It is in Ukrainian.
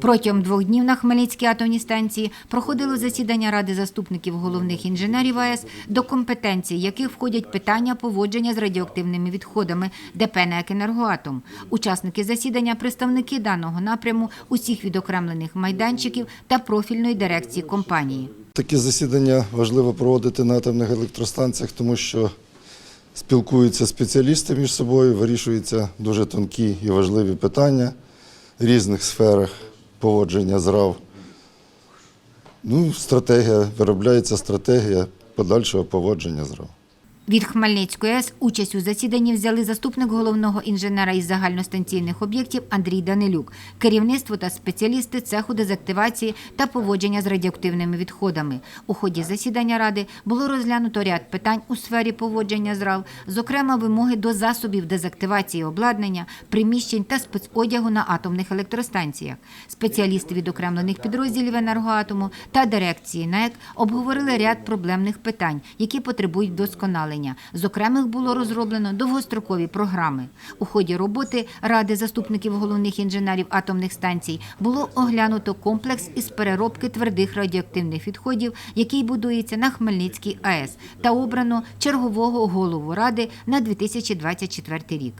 Протягом двох днів на Хмельницькій атомній станції проходило засідання Ради заступників головних інженерів АЕС, до компетенції яких входять питання поводження з радіоактивними відходами ДП «НЕК «Енергоатом». Учасники засідання – представники даного напряму, усіх відокремлених майданчиків та профільної дирекції компанії. Такі засідання важливо проводити на атомних електростанціях, тому що спілкуються спеціалісти між собою, вирішуються дуже тонкі і важливі питання різних сферах поводження з РАВ. Ну, стратегія, виробляється стратегія подальшого поводження з РАВ. Від Хмельницької АЕС участь у засіданні взяли заступник головного інженера із загальностанційних об'єктів Андрій Данилюк, керівництво та спеціалісти цеху дезактивації та поводження з радіоактивними відходами. У ході засідання ради було розглянуто ряд питань у сфері поводження з РАВ, зокрема вимоги до засобів дезактивації обладнання, приміщень та спецодягу на атомних електростанціях. Спеціалісти відокремлених підрозділів енергоатому та дирекції НЕК обговорили ряд проблемних питань, які потребують вдосконалення. З окремих було розроблено довгострокові програми. У ході роботи Ради заступників головних інженерів атомних станцій було оглянуто комплекс із переробки твердих радіоактивних відходів, який будується на Хмельницькій АЕС, та обрано чергового голову ради на 2024 рік.